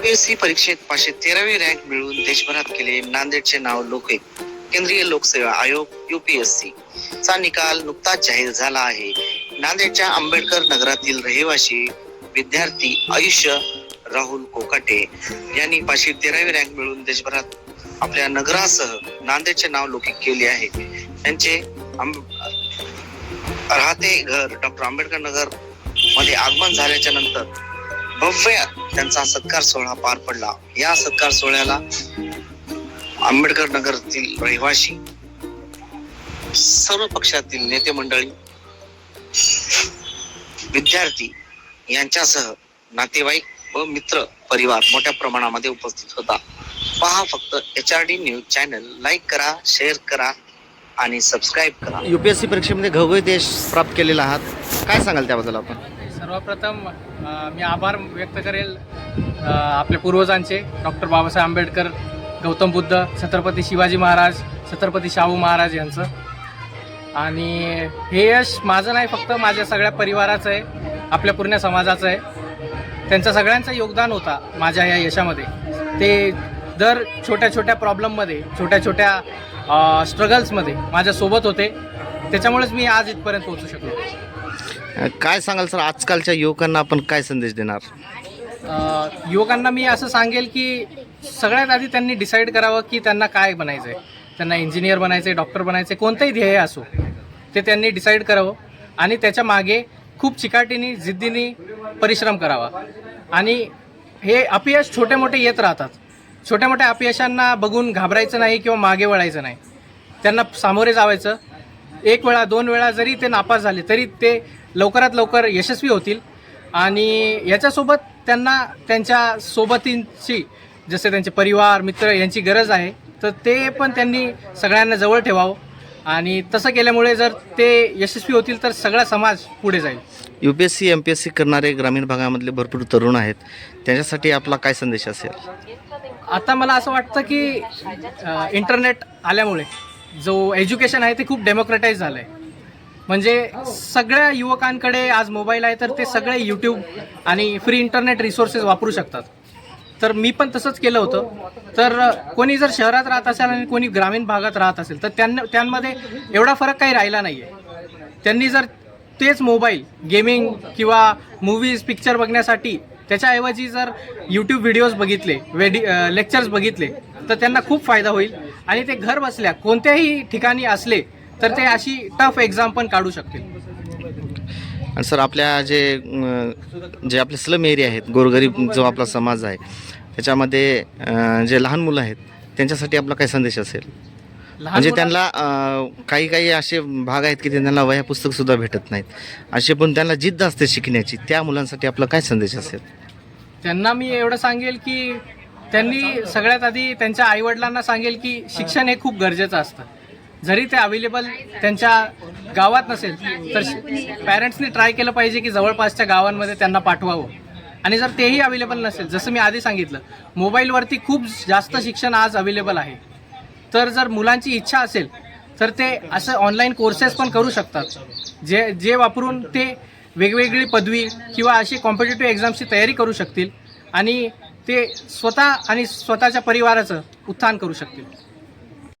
C परीक्षेत पाचशे तेरावी रँक मिळवून देशभरात केले नांदेडचे नाव लोके केंद्रीय लोकसेवा आयोग युपीएससी चा निकाल नुकताच जाहीर झाला आहे. नांदेडच्या आंबेडकर नगरातील रहिवासी विद्यार्थी आयुष्य राहुल कोकाटे यांनी पाचशे तेरावी रँक मिळवून देशभरात आपल्या नगरासह नांदेडचे नाव लौकिक केले आहे. त्यांचे राहते घर डॉक्टर आंबेडकर नगरमध्ये आगमन झाल्याच्यानंतर भव्य त्यांचा सत्कार सोहळा पार पडला. या सत्कार सोहळ्याला आंबेडकर नगरातील रहिवासी सर्व पक्षातील नेते मंडळी विद्यार्थी यांच्यासह नातेवाईक व मित्र परिवार मोठ्या प्रमाणामध्ये उपस्थित होता. पहा फक्त H R D news channel. Like करा शेअर करा आणि सबस्क्राईब करा. युपीएससी परीक्षेमध्ये घवघवीत देश प्राप्त केलेला आहात. काय सांगाल त्याबद्दल आपण? सर्वप्रथम मी आभार व्यक्त करेल आपल्या पूर्वजांचे डॉक्टर बाबासाहेब आंबेडकर गौतम बुद्ध छत्रपती शिवाजी महाराज छत्रपती शाहू महाराज यांचं. आणि हे यश माझं नाही फक्त माझ्या सगळ्या परिवाराचं आहे आपल्या पूर्ण समाजाचं आहे. त्यांचं सगळ्यांचं योगदान होता माझ्या या यशामध्ये. ते दर छोट्या छोट्या प्रॉब्लेममध्ये छोट्या छोट्या स्ट्रगल्समध्ये माझ्यासोबत होते. त्याच्यामुळेच मी आज इथपर्यंत पोहोचू शकलो. काय सांगाल सर? आजकालच्या युवकांना आपण काय संदेश देणार? अ, युवकांना मी असं सांगेल की सगळ्यात आधी त्यांनी डिसाईड करावं की त्यांना काय बनायचं आहे त्यांना इंजिनियर बनायचं आहे डॉक्टर बनायचं आहे कोणतंही ध्येय असो ते त्यांनी डिसाईड करावं आणि त्याच्यामागे खूप चिकाटीने जिद्दीने परिश्रम करावा. आणि हे अपयश छोटे मोठे येत राहतात. छोट्या मोठ्या अपयशांना बघून घाबरायचं नाही किंवा मागे वळायचं नाही. त्यांना सामोरे जावायचं. एक वेळा दोन वेळा जरी ते नापास झाले तरी ते लवकरात लवकर यशस्वी होतील. आणि याच्यासोबत त्यांना त्यांच्या सोबतींची जसे त्यांचे परिवार मित्र यांची गरज आहे तर ते पण त्यांनी सगळ्यांना जवळ ठेवावं. आणि तसं केल्यामुळे जर ते यशस्वी होतील तर सगळा समाज पुढे जाईल. U P S C M P S C करणारे ग्रामीण भागामधले भरपूर तरुण आहेत. त्यांच्यासाठी आपला काय संदेश असेल? आता मला असं वाटतं की इंटरनेट आल्यामुळे जो एज्युकेशन आहे ते खूप डेमोक्रेटाईज झालं आहे म्हणजे सगळ्या युवकांकडे आज मोबाईल आहे तर ते सगळे यूट्यूब आणि फ्री इंटरनेट रिसोर्सेस वापरू शकतात. तर मी पण तसंच केलं होतं. तर कोणी जर शहरात राहत असेल आणि कोणी ग्रामीण भागात राहत असेल तर त्यांना त्यांमध्ये एवढा फरक काही राहिला नाही आहे त्यांनी जर तेच मोबाईल गेमिंग किंवा मूवीज पिक्चर बघण्यासाठी त्याच्याऐवजी जर यूट्यूब व्हिडिओज बघितले वेडी लेक्चर्स बघितले तर त्यांना खूप फायदा होईल. आणि ते घर बसल्या कोणत्याही ठिकाणी असले तर ते अशी टफ एक्झाम पण काढू शकतील. आणि सर आपल्या जे अं, जे आपले स्लम एरिया आहेत गोरगरीब जो आपला समाज आहे त्याच्यामध्ये अं, जे लहान मुलं आहेत त्यांच्यासाठी आपला काय संदेश असेल? लहान म्हणजे मुलं- त्यांना अं, काही काही असे भाग आहेत की त्यांना वह्या पुस्तकसुद्धा भेटत नाहीत. असे पण त्यांना जिद्द असते शिकण्याची त्या मुलांसाठी आपला काय संदेश असेल? त्यांना मी एवढं सांगेल की त्यांनी सगळ्यात आधी त्यांच्या आईवडिलांना सांगेल की शिक्षण हे खूप गरजेचं असतं. जरी ते अवेलेबल त्यांच्या गावात नसेल तर पॅरेंट्सनी ट्राय केलं पाहिजे की जवळपासच्या गावांमध्ये त्यांना पाठवावं. आणि जर तेही अवेलेबल नसेल जसं मी आधी सांगितलं मोबाईलवरती खूप जास्त शिक्षण आज अवेलेबल आहे. तर जर मुलांची इच्छा असेल तर ते असं ऑनलाईन कोर्सेस पण करू शकतात. जे जे वापरून ते वेगवेगळी पदवी किंवा अशी कॉम्पिटेटिव्ह एक्झामची तयारी करू शकतील आणि ते स्वतः आणि स्वतःच्या परिवाराचं उत्थान करू शकतील.